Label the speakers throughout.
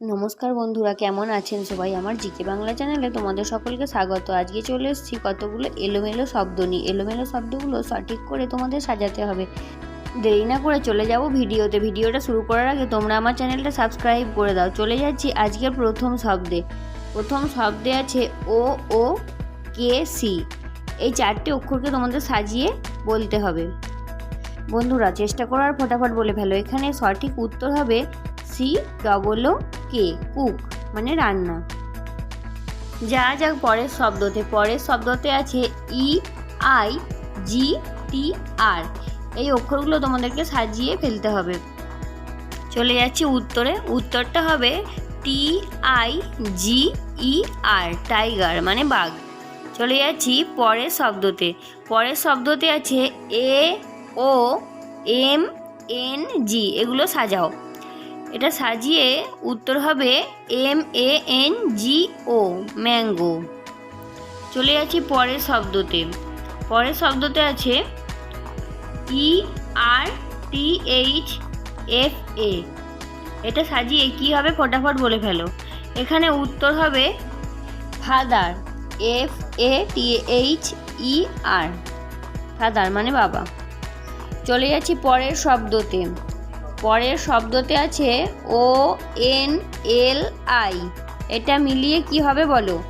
Speaker 1: নমস্কার বন্ধুরা, কেমন আছেন সবাই? আমার জিকে বাংলা চ্যানেলে তোমাদের সকলকে স্বাগত। আজকে চলে এসেছি কতগুলো এলোমেলো শব্দ নিয়ে। এলোমেলো শব্দগুলো সঠিক করে তোমাদের সাজাতে হবে। দেরি না করে চলে যাব ভিডিওতে। ভিডিওটা শুরু করার আগে তোমরা আমার চ্যানেলটা সাবস্ক্রাইব করে দাও। চলে যাচ্ছি আজকের প্রথম শব্দে। প্রথম শব্দে আছে ও ও, কে, সি। এই চারটে অক্ষরকে তোমাদের সাজিয়ে বলতে হবে। বন্ধুরা, চেষ্টা করার ফটাফট বলে ফেলো। এখানে সঠিক উত্তর হবে C, double O K? Cook মানে রান্না। যা যাক পরের শব্দতে পরের শব্দতে আছে ই, আই, জি, টি, আর। এই অক্ষরগুলো তোমাদেরকে সাজিয়ে ফেলতে হবে। চলে যাচ্ছি উত্তরে। উত্তরটা হবে টি, I, G, E, R, tiger মানে বাঘ। চলে যাচ্ছি পরের শব্দতে। পরের শব্দতে আছে এ, ও, এম, এন, জি। এগুলো সাজাও। এটা সাজিয়ে উত্তর হবে M A N G O mango চলে যাচ্ছি পরের শব্দতে। পরের শব্দতে আছে ই আর টি এইচ এফ এ এটা সাজিয়ে কী হবে ফটাফট বলে ফেলো। এখানে উত্তর হবে father F A T H E R father মানে বাবা। চলে যাচ্ছি পরের শব্দতে। পরের শব্দতে আছে ও, এন, এল, আই। এটা মিলিয়ে কি হবে বলো?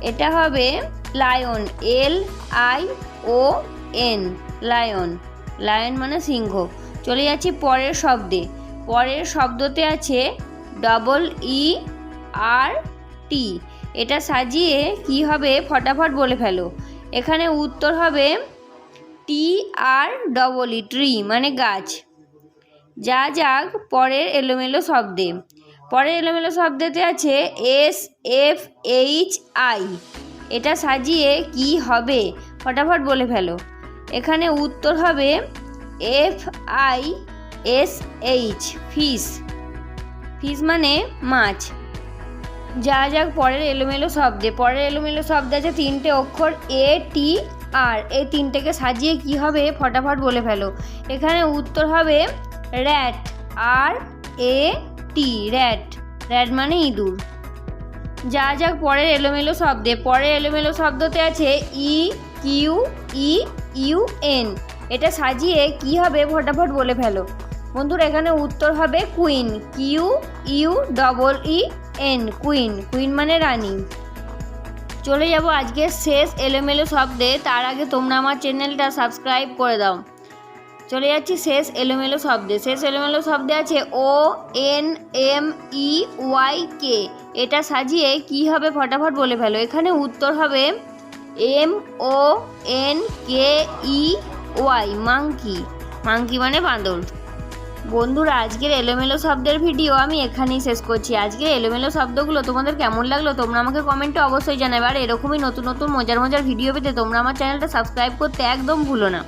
Speaker 1: এটা হবে lion, L, I, O, N. Lion. Lion মানে সিংহ। চলে যাচ্ছি পরের শব্দে। পরের শব্দতে আছে ডবল ই আর টি এটা সাজিয়ে কি হবে? ফটাফট বলে ফেলো। এখানে উত্তর হবে টি আর ডবল ই ট্রি মানে গাছ। যা যাক, পরের এলোমেলো শব্দে। পরের এলোমেলো শব্দতে আছে এস, এফ, এইচ, আই। এটা সাজিয়ে কি হবে? ফটাফট বলে ফেলো। এখানে উত্তর হবে F, I, S, H, fish. Fish মানে মাছ। যা যাক, পরের এলোমেলো শব্দে। পরের এলোমেলো শব্দে আছে তিনটে অক্ষর এ, টি, আর। এই তিনটেকে সাজিয়ে কি হবে? ফটাফট বলে ফেলো। এখানে উত্তর হবে rat R A T rat rat মানে ইঁদুর। যা যাক, পরের এলোমেলো শব্দে। পরের এলোমেলো শব্দতে আছে E, Q, E, U, N. এটা সাজিয়ে কি হবে ফটাফট বলে ফেলো। বন্ধুরা, এখানে উত্তর হবে queen. Q, U, double E, N. Queen. Queen মানে রানী। চলে যাব আজকের শেষ এলোমেলো শব্দে। তার আগে তোমরা আমার চ্যানেলটা সাবস্ক্রাইব করে দাও। চলে যাচ্ছি, শেষ এলোমেলো শব্দে। শেষ এলোমেলো শব্দে আছে O N M E Y K এটা সাজিয়ে কি হবে ফটাফট বলে ফেলো। এখানে উত্তর হবে M O N K E Y monkey monkey মানে বাঁদর। বন্ধুরা, আজকের এলোমেলো শব্দের ভিডিও আমি এখানেই শেষ করছি। আজকের এলোমেলো শব্দগুলো তোমাদের কেমন লাগল তোমরা আমাকে কমেন্টে অবশ্যই জানাবে। আর এরকমই নতুন নতুন মজার মজার ভিডিও পেতে তোমরা আমার চ্যানেলটা সাবস্ক্রাইব করতে একদম ভুলো না।